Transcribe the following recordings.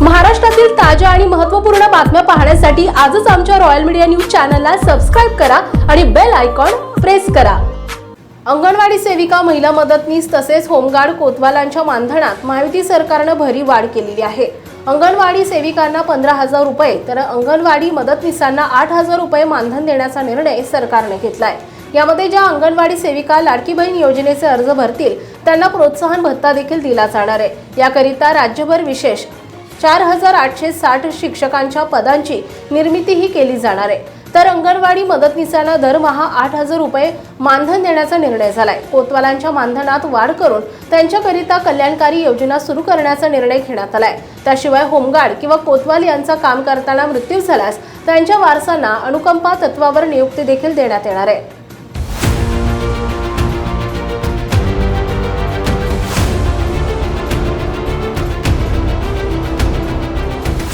महाराष्ट्रातील ताज्या आणि महत्त्वपूर्ण बातम्या पाहण्यासाठी आजच आमच्या रॉयल मीडिया न्यूज चॅनलला सबस्क्राईब करा आणि बेल आयकॉन प्रेस करा. अंगणवाडी सेविका महिला मदतनीस तसेच होमगार्ड कोतवालांच्या मानधनात महायुती सरकारनं भरी वाढ केलेली आहे. अंगणवाडी सेविकांना पंधरा हजार रुपये तर अंगणवाडी मदतनीसांना आठ हजार रुपये मानधन देण्याचा निर्णय सरकारने घेतलाय. यामध्ये ज्या अंगणवाडी सेविका लाडकी बहीण योजनेचे अर्ज भरतील त्यांना प्रोत्साहन भत्ता देखील दिला जाणार आहे. याकरिता राज्यभर विशेष चार हजार आठशे साठ शिक्षकांच्या पदांची निर्मितीही केली जाणार आहे. तर अंगणवाडी मदतनीसांना दरमहा आठ हजार रुपये मानधन देण्याचा निर्णय झालाय. कोतवालांच्या मानधनात वाढ करून त्यांच्याकरिता कल्याणकारी योजना सुरू करण्याचा निर्णय घेण्यात आलाय. त्याशिवाय होमगार्ड किंवा कोतवाल यांचा काम करताना मृत्यू झाल्यास त्यांच्या वारसांना अनुकंपा तत्वावर नियुक्ती देखील देण्यात येणार आहे.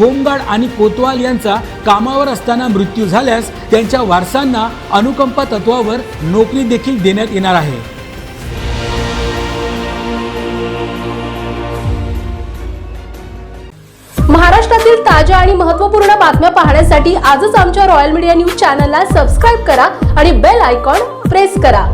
होमगार्ड आणि कोतवाल यांचा कामावर असताना मृत्यू झाल्यास त्यांच्या वारसांना अनुकंपा तत्वावर नोकरी देखील देण्यात येणार आहे. महाराष्ट्रातील ताज्या आणि महत्त्वपूर्ण बातम्या पाहण्यासाठी आजच आमच्या रॉयल मीडिया न्यूज चॅनलला सबस्क्राईब करा आणि बेल आयकॉन प्रेस करा.